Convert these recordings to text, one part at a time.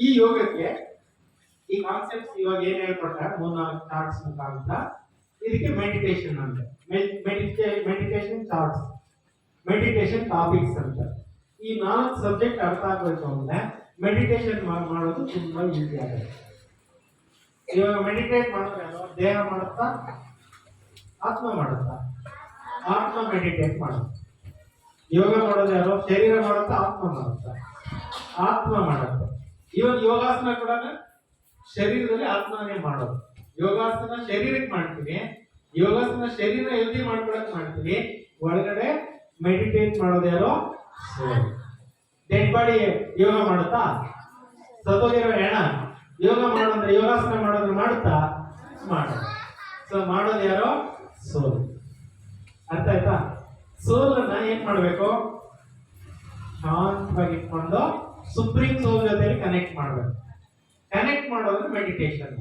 ಈ ಯೋಗಕ್ಕೆ ಈ ಕಾನ್ಸೆಪ್ಟ್ಸ್ ಇವಾಗ ಏನ್ ಹೇಳ್ಕೊಟ್ಟಾರೆ ಮೂರ್ನಾಲ್ಕು ಚಾರ್ಟ್ಸ್ ಮುಖಾಂತರ. ಇದಕ್ಕೆ ಮೆಡಿಟೇಷನ್ ಅಂತ. ಮೆಡಿಟೇಷನ್ ಚಾರ್ಟ್ಸ್ ಮೆಡಿಟೇಷನ್ ಟಾಪಿಕ್ಸ್ ಅಂತ. ಈ ನಾಲ್ಕು ಸಬ್ಜೆಕ್ಟ್ ಅರ್ಥ ಆಗಬೇಕು ಅಂದ್ರೆ ಮೆಡಿಟೇಷನ್ ಮಾಡೋದು ತುಂಬಾ ಈಸಿ ಆಗುತ್ತೆ. ಇವಾಗ ಮೆಡಿಟೇಟ್ ಮಾಡಿದ್ರೆ ದೇಹ ಮಾಡುತ್ತಾ? ಆತ್ಮ ಮಾಡುತ್ತಾ? ಆತ್ಮ ಮೆಡಿಟೇಟ್ ಮಾಡುತ್ತೆ. ಯೋಗ ಮಾಡೋದು ಯಾರೋ ಶರೀರ ಮಾಡುತ್ತಾ? ಆತ್ಮ ಮಾಡುತ್ತಾ? ಆತ್ಮ ಮಾಡುತ್ತೆ? ಇವನ್ ಯೋಗಾಸನ ಕೂಡ ಶರೀರದಲ್ಲಿ ಆತ್ಮನೇ ಮಾಡೋದು. ಯೋಗಾಸನ ಶರೀರಕ್ಕೆ ಮಾಡ್ತೀನಿ. ಯೋಗಾಸನ ಶರೀರ ಹೆಲ್ದಿ ಮಾಡ್ಕೊಳಕ್ ಮಾಡ್ತೀನಿ. ಒಳಗಡೆ ಮೆಡಿಟೇಟ್ ಮಾಡೋದು ಯಾರೋ? ಡೆಡ್ ಬಾಡಿ ಯೋಗ ಮಾಡುತ್ತಾ? ಸತ್ತೋಗಿರೋ ಹೆಣ ಯೋಗ ಮಾಡೋದ್ರೆ ಯೋಗಾಸನ ಮಾಡೋದ್ರೆ ಮಾಡುತ್ತಾ? ಮಾಡೋದು. ಸೊ ಮಾಡೋದು ಯಾರೋ? ಸೋಲು. ಅರ್ಥ ಆಯ್ತಾ? ಸೋಲನ್ನ ಏನ್ ಮಾಡ್ಬೇಕು? ಶಾಂತವಾಗಿ ಇಟ್ಕೊಂಡು ಸುಪ್ರೀಂ ಸೋಲ್ ಜೊತೆಲಿ ಕನೆಕ್ಟ್ ಮಾಡಬೇಕು. ಕನೆಕ್ಟ್ ಮಾಡೋದು ಮೆಡಿಟೇಷನ್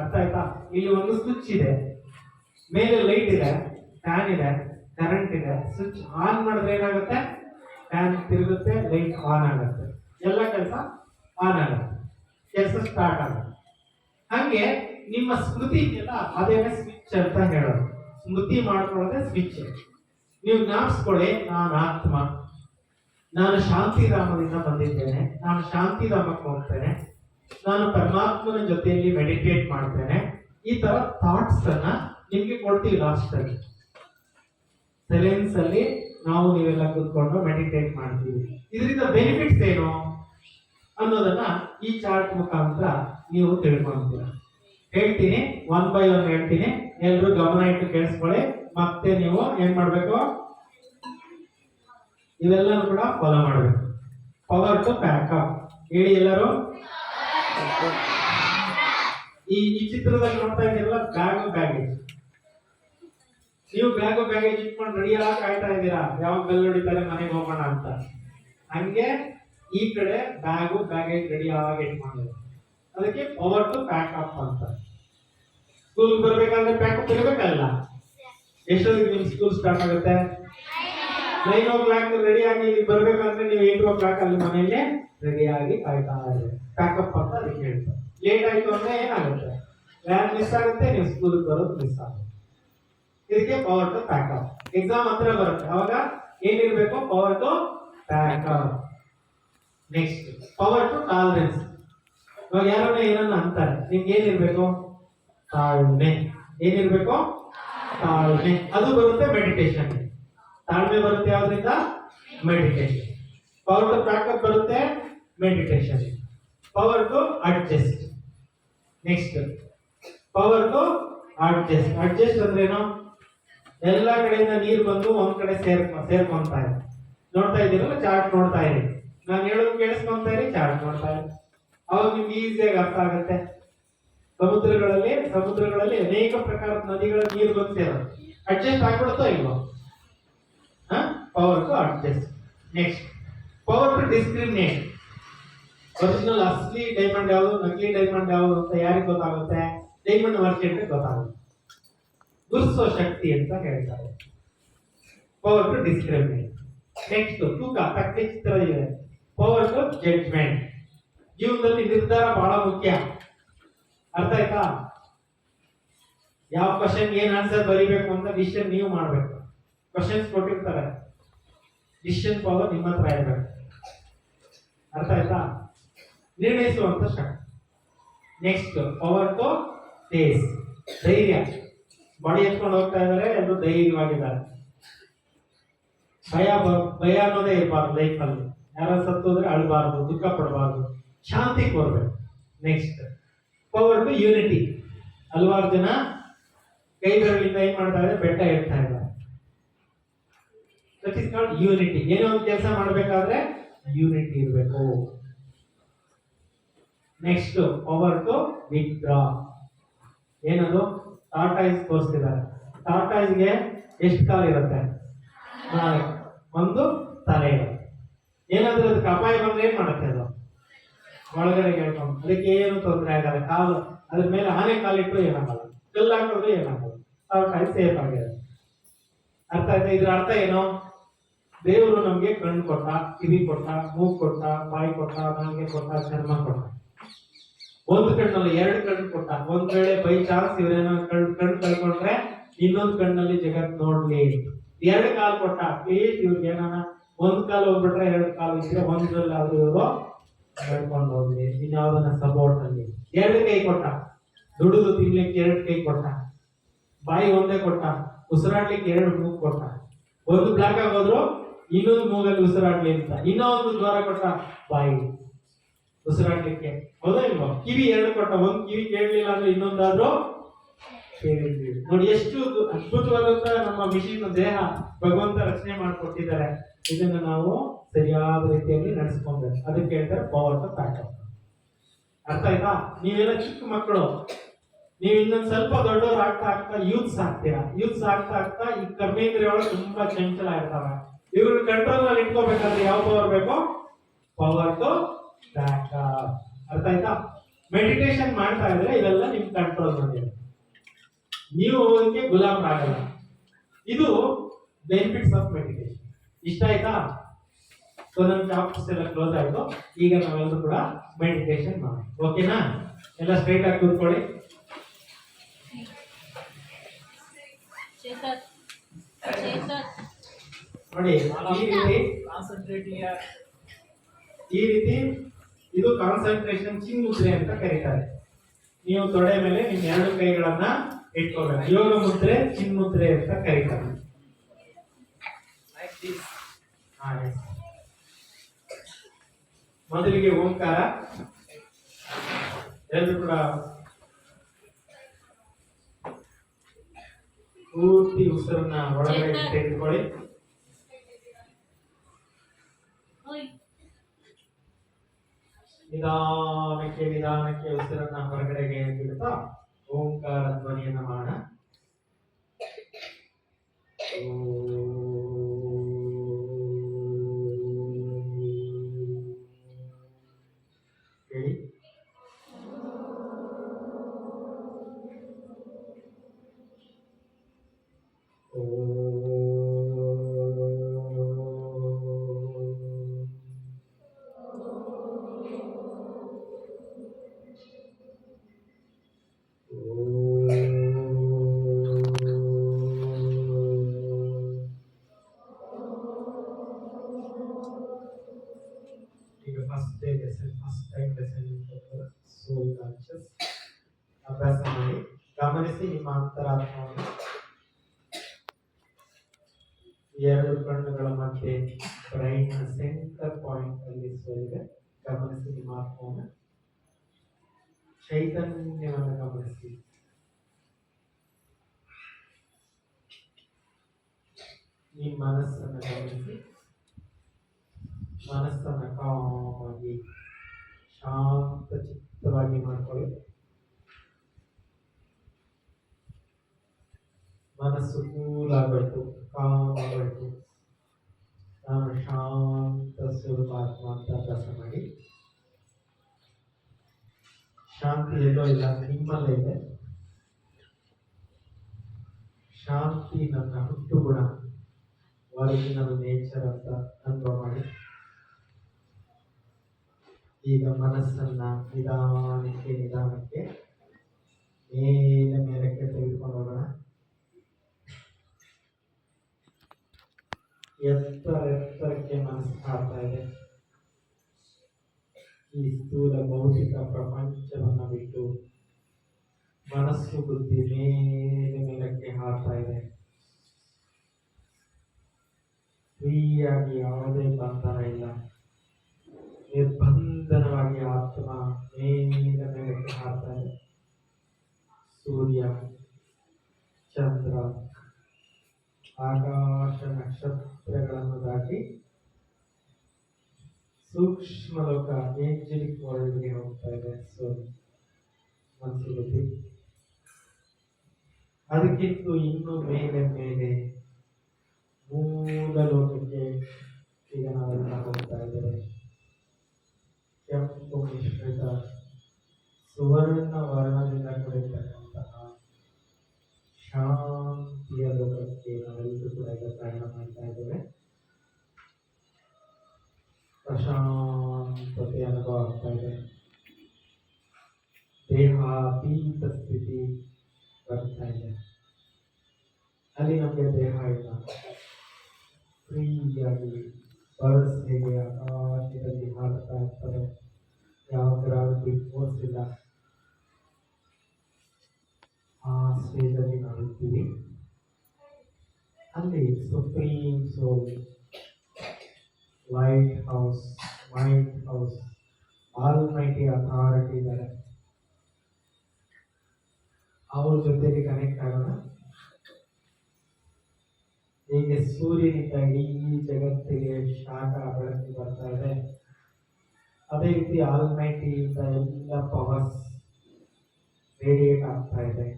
ಅರ್ಥ ಆಯ್ತಾ? ಇಲ್ಲಿ ಒಂದು ಸ್ವಿಚ್ ಇದೆ. ಮೇಲೆ ಲೈಟ್ ಇದೆ ಫ್ಯಾನ್ ಇದೆ ಕರೆಂಟ್ ಇದೆ. ಸ್ವಿಚ್ ಆನ್ ಮಾಡಿದ್ರೆ ಏನಾಗುತ್ತೆ? ಫ್ಯಾನ್ ತಿರುಗುತ್ತೆ ಲೈಟ್ ಆನ್ ಆಗುತ್ತೆ. ಎಲ್ಲ ಕೆಲಸ ಆನ್ ಆಗುತ್ತೆ. ಕೆಲಸ ಸ್ಟಾರ್ಟ್ ಆಗುತ್ತೆ. ಹಂಗೆ ನಿಮ್ಮ ಸ್ಮೃತಿ ಇದೆಯಲ್ಲ, ಅದೇನೆ ಸ್ವಿಚ್ ಅಂತ ಹೇಳೋದು. ಸ್ಮೃತಿ ಮಾಡ್ಕೊಳ್ಳೋದೇ ಸ್ವಿಚ್ ನೀವು ಜ್ಞಾಪಿಸ್ಕೊಳ್ಳಿ, ನಾನು ಆತ್ಮ. ನಾನು ಶಾಂತಿಧಾಮದಿಂದ ಬಂದಿದ್ದೇನೆ, ನಾನು ಶಾಂತಿಧಾಮಕ್ಕೆ ಹೋಗ್ತೇನೆ, ನಾನು ಪರಮಾತ್ಮನ ಜೊತೆಯಲ್ಲಿ ಮೆಡಿಟೇಟ್ ಮಾಡ್ತೇನೆ. ಈ ತರ ಥಾಟ್ಸ್ ಅನ್ನ ನಿಮ್ಗೆ ಕೊಡ್ತೀವಿ ಲಾಸ್ಟ್ ಅಲ್ಲಿ. ಸೆಲೆನ್ಸ್ ಅಲ್ಲಿ ನಾವು ನೀವೆಲ್ಲ ಕೂತ್ಕೊಂಡು ಮೆಡಿಟೇಟ್ ಮಾಡ್ತೀವಿ. ಇದರಿಂದ ಬೆನಿಫಿಟ್ಸ್ ಏನು ಅನ್ನೋದನ್ನ ಈ ಚಾರ್ಟ್ ಮುಖಾಂತರ ನೀವು ತಿಳ್ಕೊಂತೀರ. ಹೇಳ್ತೀನಿ ಒನ್ ಬೈ ಒನ್ ಹೇಳ್ತೀನಿ. ಎಲ್ರು ಗಮನ ಇಟ್ಟು ಕೇಳಿಸ್ಕೊಳ್ಳಿ. ಮತ್ತೆ ನೀವು ಏನ್ ಮಾಡ್ಬೇಕು? ಇವೆಲ್ಲನೂ ಕೂಡ ಫಾಲೋ ಮಾಡಬೇಕು. ಪವರ್ ಟು ಬ್ಯಾಕಪ್ ಹೇಳಿ ಎಲ್ಲರೂ? ಈ ಈ ಚಿತ್ರದಲ್ಲಿ ನೋಡ್ತಾ ಇದ್ದೀರಲ್ಲ ಬ್ಯಾಗ್ ಬ್ಯಾಗೇಜ್ ನೀವು ಬ್ಯಾಗ್ ಬ್ಯಾಗೇಜ್ ಇಟ್ಕೊಂಡು ರೆಡಿ ಆಗ ಕಾಯ್ತಾ ಇದ್ದೀರಾ? ಯಾವಾಗ ಬೆಲ್ ಹೊಡಿತಾರೆ, ಮನೆಗೆ ಹೋಗೋಣ ಅಂತ. ಹಂಗೆ ಈ ಕಡೆ ಬ್ಯಾಗು ಬ್ಯಾಗೇಜ್ ರೆಡಿ ಆಗಿ ಇಟ್ಕೊಂಡಿದೆ ಅದಕ್ಕೆ ಪವರ್ ಟು ಪ್ಯಾಕ್ ಅಪ್ ಅಂತ ಸ್ಕೂಲ್ ಬರ್ಬೇಕಾದ್ರೆ ಬ್ಯಾಕಪ್ ಇರಬೇಕಲ್ಲ? ಎಷ್ಟೊತ್ತಿಗೆ ನಿಮ್ ಸ್ಕೂಲ್ ಸ್ಟಾರ್ಟ್ ಆಗುತ್ತೆ? ನೈನ್ ಓ ಕ್ಲಾಕ್ ರೆಡಿ ಆಗಿ ಇಲ್ಲಿ ಬರ್ಬೇಕಂದ್ರೆ ನೀವು ಏಟ್ ಓ ಕ್ಲಾಕ್ ಅಲ್ಲಿ ಮನೆಯಲ್ಲೇ ರೆಡಿ ಆಗಿ ಕಾಯ್ತಾ ಇದ್ದಾರೆ ಪ್ಯಾಕಪ್ ಅಂತ ಅದಕ್ಕೆ ಹೇಳ್ತಾರೆ. ಲೇಟ್ ಆಯ್ತು ಅಂದ್ರೆ ಏನಾಗುತ್ತೆ? ವ್ಯಾನ್ ಮಿಸ್ ಆಗುತ್ತೆ, ನೀವು ಸ್ಕೂಲ್ ಬರೋದು ಮಿಸ್ ಆಗುತ್ತೆ. ಇದಕ್ಕೆ ಪವರ್ ಟು ಪ್ಯಾಕಪ್ ಎಕ್ಸಾಮ್ ಹತ್ರ ಬರುತ್ತೆ. ಅವಾಗ ಏನಿರಬೇಕು? Power to pack up next power to tolerance ಇವಾಗ ಯಾರನ್ನ ಏನನ್ನ ಅಂತಾರೆ? ನಿಮ್ಗೆ ಏನಿರ್ಬೇಕು? ತಾಳ್ಮೆ. ಏನಿರ್ಬೇಕು? ತಾಳ್ಮೆ. ಅದು ಬರುತ್ತೆ ಮೆಡಿಟೇಷನ್ ತಾಳ್ಮೆ ಬರುತ್ತೆ ಯಾವ್ದ್ರಿಂದ? Meditation power to pack up ಬರುತ್ತೆ meditation power to adjust next power to adjust adjust ಅಂದ್ರೇನು? ಎಲ್ಲ ಕಡೆಯಿಂದ ನೀರು ಬಂದು ಒಂದ್ ಕಡೆ ಸೇರ್ ಸೇರ್ಕೊಂತ ಇದೆ. ನೋಡ್ತಾ ಇದ್ದೀರಲ್ಲ? ಚಾರ್ಟ್ ನೋಡ್ತಾ ಇರಿ. ನಾನು ಹೇಳೋದು ಕೇಳಿಸ್ಕೊಂತ ಇರಿ ಚಾರ್ಟ್ ನೋಡ್ತಾ ಇರಿ. ಅವಾಗ ನಿಮ್ಗೆ ಈಸಿಯಾಗಿ ಅರ್ಥ ಆಗುತ್ತೆ. ಸಮುದ್ರಗಳಲ್ಲಿ ಸಮುದ್ರಗಳಲ್ಲಿ ಅನೇಕ ಪ್ರಕಾರದ ನದಿಗಳ ನೀರು ಬಂದು ಸೇರೋದು ಅಡ್ಜಸ್ಟ್ ಆಗ್ಬಿಡುತ್ತೋ ಇಲ್ವೋ? Power to adjust next power to discriminate original ಅಸ್ಲಿ diamond ಯಾವುದು, ನಕಲಿ ಡೈಮಂಡ್ ಯಾವುದು ಅಂತ ಯಾರಿಗೆ ಗೊತ್ತಾಗುತ್ತೆ? ಡೈಮಂಡ್ ಮರ್ಚೆಂಟ್ ಗೊತ್ತಾಗುತ್ತೆ. ಗುರುತಿಸೋ ಶಕ್ತಿ ಅಂತ ಹೇಳ್ತಾರೆ. ಪವರ್ ಟು ಡಿಸ್ಕ್ರಿಮಿನೇಟ್ ನೆಕ್ಸ್ಟ್ ತೂಕ ತಕ್ಕಡಿ ಚಿತ್ರ ಇದೆ. ಪವರ್ ಟು ಜಡ್ಜ್ಮೆಂಟ್ ಜೀವನದಲ್ಲಿ ನಿರ್ಧಾರ ಬಹಳ ಮುಖ್ಯ. ಅರ್ಥ ಆಯ್ತಾ? ಯಾವ ಕ್ವಶನ್ ಏನ್ ಆನ್ಸರ್ ಬರೀಬೇಕು ಅಂತ ಡಿಸಿಷನ್ ನೀವು ಮಾಡ್ಬೇಕು. ಕ್ವಶನ್ಸ್ ಕೊಟ್ಟಿರ್ತಾರೆ. ಡಿಸಿಷನ್ ಪವರ್ ನಿಮ್ಮ ಹತ್ರ ಇರಬೇಕು. ಅರ್ಥ ಆಯ್ತಾ? ನಿರ್ಣಯಿಸುವಂತ ಶಕ್ತಿ ನೆಕ್ಸ್ಟ್ ಪವರ್ ಟು ಫೇಸ್ ಧೈರ್ಯ. ಬಡಿ ಎತ್ಕೊಂಡು ಹೋಗ್ತಾ ಇದ್ದಾರೆ, ಎಲ್ಲರೂ ಧೈರ್ಯವಾಗಿದ್ದಾರೆ. ಭಯ ಭಯ ಅನ್ನೋದೇ ಇರಬಾರ್ದು ಲೈಫಲ್ಲಿ ಯಾರ ಸತ್ತೋದ್ರೆ ಅಳಬಾರ್ದು, ದುಃಖ ಪಡಬಾರ್ದು. ಶಾಂತಿ ಕೋರ್ಬೇಕು. ನೆಕ್ಸ್ಟ್ ಪವರ್ ಟು ಯೂನಿಟಿ ಹಲವಾರು ಜನ ಕೈ ಬೆರಳಿಂದ ಏನ್ ಮಾಡ್ತಾ ಇದ್ದಾರೆ? ಬೆಟ್ಟ ಇಡ್ತಾ ಇದ್ದಾರೆ. ದಟ್ ಇಸ್ ಕಾಲ್ಡ್ ಯೂನಿಟಿ ಏನೋ ಒಂದು ಕೆಲಸ ಮಾಡಬೇಕಾದ್ರೆ ಯೂನಿಟಿ ಇರಬೇಕು. ನೆಕ್ಸ್ಟ್ ಪವರ್ ಟು ವಿತ್ಡ್ರಾ ಏನದು? ಟಾಟಾಯ್ಸ್ ತೋರಿಸ್ತಿದ್ದಾರೆ ಟಾಟಾಯ್ಸ್ಗೆ ಎಷ್ಟು ಕಾಲು ಇರುತ್ತೆ? ಒಂದು ತಲೆ ಏನಾದ್ರೂ ಅದಕ್ಕೆ ಅಪಾಯ ಬಂದ್ರೆ ಏನು ಮಾಡುತ್ತೆ ಅದು? ಒಳಗಡೆ ಕೇಳ್ಕೊಂಡು. ಅದಕ್ಕೆ ಏನು ತೊಂದರೆ ಆಗಲ್ಲ. ಕಾಲು, ಅದ್ರ ಮೇಲೆ ಆನೆ ಕಾಲಿಟ್ಟು ಏನಾಗಲ್ಲ. ಕಲ್ಲು ಹಾಕಿದ್ರು ಏನಾಗಲ್ಲ. ಟಾಟಾಯ್ಸ್ ಸೇಫ್ ಆಗಿದೆ ಅರ್ಥ ಆಯ್ತಾ? ಇದ್ರ ಅರ್ಥ ಏನು? ದೇವರು ನಮ್ಗೆ ಕಣ್ಣು ಕೊಟ್ಟ, ಕಿವಿ ಕೊಟ್ಟ, ಮೂಗು ಕೊಟ್ಟ, ಬಾಯಿ ಕೊಟ್ಟ, ನಾಲ್ಗೆ ಕೊಟ್ಟ, ಚರ್ಮ ಕೊಟ್ಟ. ಒಂದು ಕಣ್ಣಲ್ಲಿ ಎರಡು ಕಣ್ಣು ಕೊಟ್ಟ. ಒಂದ್ ವೇಳೆ ಬೈ ಚಾನ್ಸ್ ಇವ್ರೇನೋ ಕಣ್ ಕಣ್ಣು ಕಳ್ಕೊಂಡ್ರೆ ಇನ್ನೊಂದು ಕಣ್ಣಲ್ಲಿ ಜಗತ್ ನೋಡ್ಲಿ ಎರಡು ಕಾಲು ಕೊಟ್ಟ ಪ್ಲೀಸ್ ಇವ್ರಿಗೆ ಏನಾನ? ಒಂದ್ ಕಾಲು ಹೋಗ್ಬಿಟ್ರೆ ಎರಡು ಕಾಲು, ಇದ್ರೆ ಒಂದ್ರಲ್ಲಿ ಆದ್ರೂ ಇವರು ಕಳ್ಕೊಂಡು ಹೋಗ್ಲಿ. ಇನ್ಯಾವುದನ್ನ ಸಪೋರ್ಟ್ ಅಲ್ಲಿ. ಎರಡು ಕೈ ಕೊಟ್ಟ. ದುಡಿದು ತಿನ್ಲಿಕ್ಕೆ ಎರಡು ಕೈ ಕೊಟ್ಟ. ಬಾಯಿ ಒಂದೇ ಕೊಟ್ಟ. ಉಸಿರಾಡ್ಲಿಕ್ಕೆ ಎರಡು ಮೂಗು ಕೊಟ್ಟ. ಒಂದು ಬ್ಲಾಕ್ ಆಗೋದ್ರು ಇನ್ನೊಂದು ಮೂಗಲ್ಲಿ ಉಸಿರಾಡ್ಲಿ ಅಂತ, ಇನ್ನೊಂದು ಜ್ವರ ಕೊಟ್ಟ ಬಾಯಿ ಉಸಿರಾಡ್ಲಿಕ್ಕೆ ಹೌದಾ ಕಿವಿ ಎರಡು ಕೊಟ್ಟ, ಒಂದು ಕಿವಿ ಕೇಳಲಿಲ್ಲ ಅಂದ್ರೆ ಇನ್ನೊಂದಾದ್ರೂ ನೋಡಿ, ಎಷ್ಟು ಅದ್ಭುತವಾದಂತ ನಮ್ಮ ಮಿಷಿನ್ ದೇಹ ಭಗವಂತ ರಚನೆ ಮಾಡಿಕೊಟ್ಟಿದ್ದಾರೆ. ಇದನ್ನು ನಾವು ಸರಿಯಾದ ರೀತಿಯಲ್ಲಿ ನಡೆಸ್ಕೊಂಡ್ರೆ, ಅದಕ್ಕೆ ಹೇಳ್ತಾರೆ ಪವರ್ ಪ್ಯಾಕಪ್ ಅರ್ಥ ಆಯ್ತಾ? ನೀವೆಲ್ಲ ಚಿಕ್ಕ ಮಕ್ಕಳು, ನೀವು ಇನ್ನೊಂದ್ ಸ್ವಲ್ಪ ದೊಡ್ಡವ್ರು ಆಗ್ತಾ ಆಗ್ತಾ ಯೂತ್ಸ್ ಆಗ್ತೀರಾ? ಯೂತ್ಸ್ ಆಗ್ತಾ ಆಗ್ತಾ ಈ ಕರ್ಮೇಂದ್ರಿಯೊಳಗೆ ತುಂಬಾ ಚಂಚಲ ಇರ್ತಾವೆ. ಇವ್ರನ್ನ ಕಂಟ್ರೋಲ್ನಲ್ಲಿ ಇಟ್ಕೋಬೇಕಂದ್ರೆ ಯಾವ ಪವರ್ ಬೇಕು ಪವರ್ ಟು ಬ್ಯಾಕಪ್ ಅರ್ಥ ಆಯ್ತಾ? ಮೆಡಿಟೇಷನ್ ಮಾಡ್ತಾ ಇದ್ರೆ ಇವೆಲ್ಲ ನಿಮ್ ಕಂಟ್ರೋಲ್ ಬಂದಿದೆ ನೀವು ಅದಕ್ಕೆ ಗುಲಾಮರಾಗಲ್ಲ ಇದು ಬೆನಿಫಿಟ್ಸ್ ಆಫ್ ಮೆಡಿಟೇಷನ್ ಇಷ್ಟ ಆಯ್ತಾ? ಸೊ ನಮ್ಮ ಚಾಪ್ಟರ್ಸ್ ಎಲ್ಲ ಕ್ಲೋಸ್ ಆಯ್ತು. ಈಗ ನಾವೆಲ್ಲರೂ ಕೂಡ ಮೆಡಿಟೇಷನ್ ಮಾಡಿ ಓಕೆನಾ ಎಲ್ಲ ಸ್ಟ್ರೈಟ್ ಆಗಿ ಕೂತ್ಕೊಳ್ಳಿ. ನೋಡಿ ಈ ರೀತಿ ಕಾನ್ಸಂಟ್ರೇಟ್ ಈ ರೀತಿ ಇದು ಕಾನ್ಸಂಟ್ರೇಷನ್ ಚಿನ್ಮುದ್ರೆ ಅಂತ ಕರೀತಾರೆ. ನೀವು ತೊಡೆ ಮೇಲೆ ನಿಮ್ಮ ಎರಡು ಕೈಗಳನ್ನ ಇಟ್ಕೋಬೇಕು. ಯೋಗ ಮುದ್ರೆ ಚಿನ್ಮುದ್ರೆ ಅಂತ ಕರೀತಾರೆ. ಮೊದಲಿಗೆ ಓಂಕಾರ. ಎಲ್ಲರೂ ಕೂಡ. ಪೂರ್ತಿ ಉಸಿರನ್ನ ಒಳಗಡೆ ತೆಗೆದುಕೊಳ್ಳಿ. ನಿಧಾನಕ್ಕೆ ನಿಧಾನಕ್ಕೆ ಉಸಿರನ್ನ ಹೊರಗಡೆಗೆ ಬಿಡ್ತಾ ಓಂಕಾರ ಧ್ವನಿಯನ್ನ ಮಾಡೋಣ ಎರಡು ಕಣ್ಣುಗಳ ಮಧ್ಯೆ ಬ್ರೈನ್ ಸೆಂಟರ್ ಪಾಯಿಂಟ್ ಅಲ್ಲಿ ಸೋಲಿದೆ. ಗಮನಿಸಿ ನಿಮ್ಮ ಚೈತನ್ಯವನ್ನು ಗಮನಿಸಿ. ಈ ಮನಸ್ಸನ್ನು ಗಮನಿಸಿ. ಮನಸ್ಸನ್ನು ಕಾಮಾಗಿ ಶಾಂತ ಚಿತ್ತವಾಗಿ ಮಾಡ್ಕೊಳ್ಳಿ. ಮನಸ್ಸು ಕೂಲ್ ಆಗಬೇಕು ಕಾಮ್ ಆಗಬೇಕು ನಾನು ಶಾಂತ ಸ್ವರೂಪಾತ್ಮ ಅಂತ ಅಭ್ಯಾಸ ಮಾಡಿ. ಶಾಂತಿ ಎಲ್ಲೋ ಇಲ್ಲ, ನಿಮ್ಮಲ್ಲೇ ಇದೆ. ಶಾಂತಿ ನನ್ನ ಹುಟ್ಟು ಗುಣ ಒರಿಜಿನಲ್ ನೇಚರ್ ಅಂತ ಅನುಭವ ಮಾಡಿ. ಈಗ ಮನಸ್ಸನ್ನ ನಿಧಾನಕ್ಕೆ ನಿಧಾನಕ್ಕೆ, ಮೇಲೆ, ಮೇಲಕ್ಕೆ ತೆಗೆದುಕೊಂಡು ಹೋಗೋಣ ಎತ್ತರ ಎತ್ತರಕ್ಕೆ ಮನಸ್ಸು ಹಾಡ್ತಾ ಇದೆ ಈ ಸ್ಥೂಲ ಭೌತಿಕ ಪ್ರಪಂಚವನ್ನ ಬಿಟ್ಟು ಮನಸ್ಸು ಬುದ್ಧಿ ಮೇಲೆ ಮೇಲಕ್ಕೆ ಹಾಡ್ತಾ ಇದೆ ಫ್ರೀಯಾಗಿ ಯಾವುದೇ ಬಂಧನ ಇಲ್ಲ ನಿರ್ಬಂಧನವಾಗಿ ಆತ್ಮ ಮೇಲೆ ಮೇಲಕ್ಕೆ ಹಾಡ್ತಾ ಇದೆ ಸೂರ್ಯ ಚಂದ್ರ ಆಕಾಶ ನಕ್ಷತ್ರಗಳನ್ನು ದಾಟಿ ಸೂಕ್ಷ್ಮ ಲೋಕ ಏಂಜಲಿಕ್ ವರ್ಲ್ಡ್ಗೆ ಹೋಗ್ತಾ ಇದೆ. ಸೊ ಮನಸ್ಸು ಬುದ್ಧಿ. ಅದಕ್ಕಿಂತ ಇನ್ನು ಮೇಲೆ ಮೇಲೆ ಮೂಲ ಲೋಕಕ್ಕೆ ಈಗ ನಾವೆಲ್ಲ ಹೋಗ್ತಾ ಇದ್ದೇವೆ. ಕೆಂಪು ಮಿಶ್ರಿತ ಸುವರ್ಣ ವರ್ಣದಿಂದ क्लियर हो सकती है अगर तो सुनाएगा प्राण मानता है तुम्हें प्रशांतते अनुभवाता है देहातीत स्थिति वर्ता है ಅಲ್ಲಿ ನಮಗೆ ದೇಹ ಇಲ್ಲ ಫ್ರೀಯಾಗಿ ಬಸ್ ಹೇಗೆ ಆಕಾಶದಲ್ಲಿ ಹಾಕ್ತಾ ಇರ್ತದೆ ಯಾವ ಗ್ರಾವಿಟಿ ಫೋರ್ಸ್ ಇಲ್ಲ ಆ ಸ್ಟೇಜಲ್ಲಿ ನಾವು ಇರ್ತೀವಿ supreme soul lighthouse mind house almighty authority ಇದ್ದಾರೆ ಅವ್ರ ಜೊತೆಗೆ ಕನೆಕ್ಟ್ ಆಗೋಣ ಹೀಗೆ ಸೂರ್ಯನಿಂದ ಇಡೀ ಜಗತ್ತಿಗೆ ಶಾಖ ಬೆಳಕು ಬರ್ತಾ ಇದೆ ಅದೇ ರೀತಿ ಆಲ್ಮೈಟಿಯಿಂದ ಎಲ್ಲ ಪವರ್ಸ್ ರೇಡಿಯೇಟ್ ಆಗ್ತಾ ಇದೆ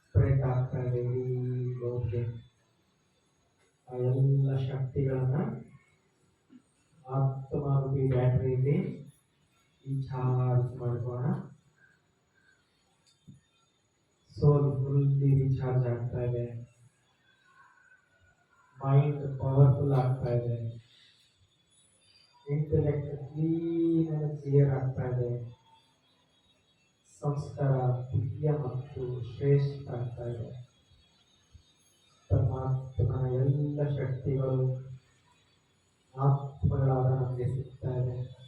ಸ್ಪ್ರೆಡ್ ಆಗ್ತಾ ಇದೆ ಇಡೀ ಲೋಕಕ್ಕೆ ಆ ಎಲ್ಲ ಶಕ್ತಿಗಳನ್ನ ಆತ್ಮಾರೂಪಿ ಬ್ಯಾಟ್ರಿಯಲ್ಲಿ ರಿಚಾರ್ಜ್ ಮಾಡ್ಕೋಣ ಸೋಲ್ ಫುಲ್ಲಿ ರಿಚಾರ್ಜ್ ಆಗ್ತಾ ಇದೆ ಮೈಂಡ್ ಪವರ್ಫುಲ್ ಆಗ್ತಾ ಇದೆ ಇಂಟೆಲೆಕ್ಟ್ ಕ್ಲೀನ್ ಆಗಿ ಕ್ಲಿಯರ್ ಆಗ್ತಾ ಇದೆ ಸಂಸ್ಕಾರ ದಿವ್ಯ ಮತ್ತು ಶ್ರೇಷ್ಠ ಆಗ್ತಾ ಇದೆ ಶಕ್ತಿಗಳು ಆತ್ಮಗಳಾದ ನಮಗೆ ಸಿಗ್ತಾ ಇದೆ.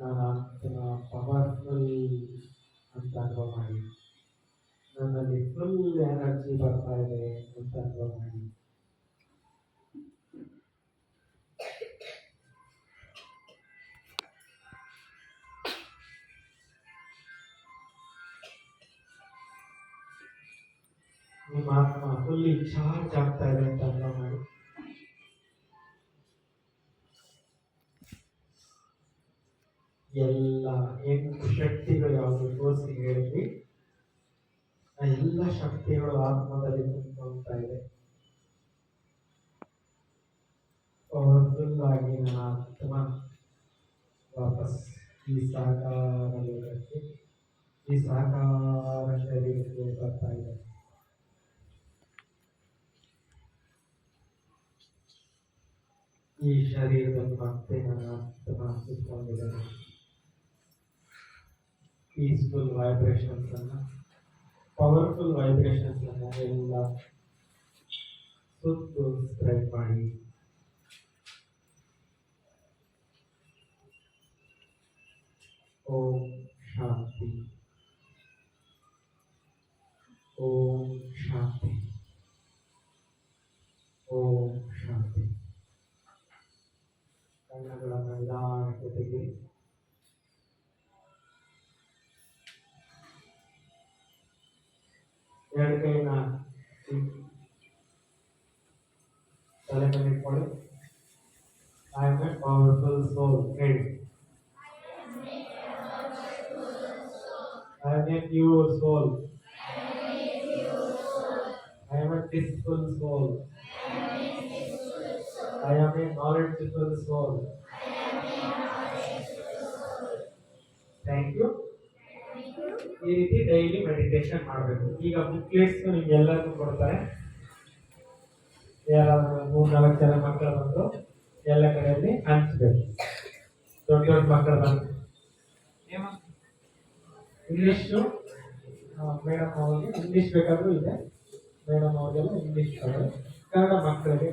ನಾನು ಪವರ್ಫುಲ್ ಅಂತ ಅನುಭವ ಮಾಡಿ. ನನ್ನಲ್ಲಿ ಫುಲ್ ಎನರ್ಜಿ ಬರ್ತಾ ಇದೆ ಅಂತ ಅನುಭವ ಮಾಡಿ. ನಿಮ್ಮ ಆತ್ಮ ಫುಲ್ಲಿ ಚಾರ್ಜ್ ಆಗ್ತಾ ಇದೆ ಅಂತ ಅರ್ಥ ಮಾಡಿ. ಎಲ್ಲ ಎಂಟು ಶಕ್ತಿಗಳು ಯಾವುದು ತೋರಿಸಿ ಹೇಳಿದ್ವಿ. ಆ ಎಲ್ಲ ಶಕ್ತಿಗಳು ಆತ್ಮದಲ್ಲಿ ತುಂಬಿಕೊಳ್ತಾ ಇದೆ. ಪವರ್ಫುಲ್ ನನ್ನ ಆತ್ಮ ವಾಪಸ್ ಈ ಸಾಕಾರ ಈ ಸಾಕಾರ ಶರೀರಕ್ಕೆ ಬರ್ತಾ ಇದೆ. ಈ ಶರೀರದಲ್ಲಿ ಮತ್ತೆ ನನ್ನ ಆತ್ಮ ಸುತ್ತಕೊಂಡಿದ್ದೇನೆ ಪೀಸ್ಫುಲ್ ವೈಬ್ರೇಷನ್ಸ್ ಅನ್ನ ಪವರ್ಫುಲ್ ವೈಬ್ರೇಷನ್ಸ್ ಅನ್ನ ಎಲ್ಲ ಸುತ್ತು ಸ್ಪ್ರೆಡ್ ಮಾಡಿ ಓಂ ಶಾಂತಿ ಓಂ ಶಾಂತಿ ಓಂ ಶಾಂತಿ ಕಣ್ಣುಗಳನ್ನು ನಿಧಾನಕ್ಕೆ ತೆಗೆಯಿರಿ ಎರಡು ಕೈನ ಈ ತಲೆ ಮೇಲೆ ಇಟ್ಕೊಳ್ಳಿ I am a powerful soul ಹೇಳಿ I am a pure soul I am a peaceful Am a knowledgeful soul thank you ಈ ರೀತಿ ಡೈಲಿ ಮೆಡಿಟೇಷನ್ ಮಾಡಬೇಕು. ಈಗ ಬುಕ್ಲೆಟ್ಸ್ ನಿಮ್ಗೆಲ್ಲರಿಗೂ ಕೊಡ್ತಾರೆ. ಯಾರಾದ್ರೂ ಮೂರ್ ನಾಲ್ಕು ಜನ ಮಕ್ಕಳು ಬಂದು ಎಲ್ಲ ಕಡೆಯಲ್ಲಿ ಹಂಚಬೇಕು. ದೊಡ್ಡ ದೊಡ್ಡ ಮಕ್ಕಳು ಬಂದು. ಇಂಗ್ಲೀಷು ಮೇಡಮ್ ಅವರಿಗೆ ಇಂಗ್ಲೀಷ್ ಬೇಕಾದರೂ ಇದೆ. ಮೇಡಮ್ ಇಂಗ್ಲಿಷ್ ಇಂಗ್ಲೀಷ್ ಕನ್ನಡ ಮಕ್ಕಳಿಗೆ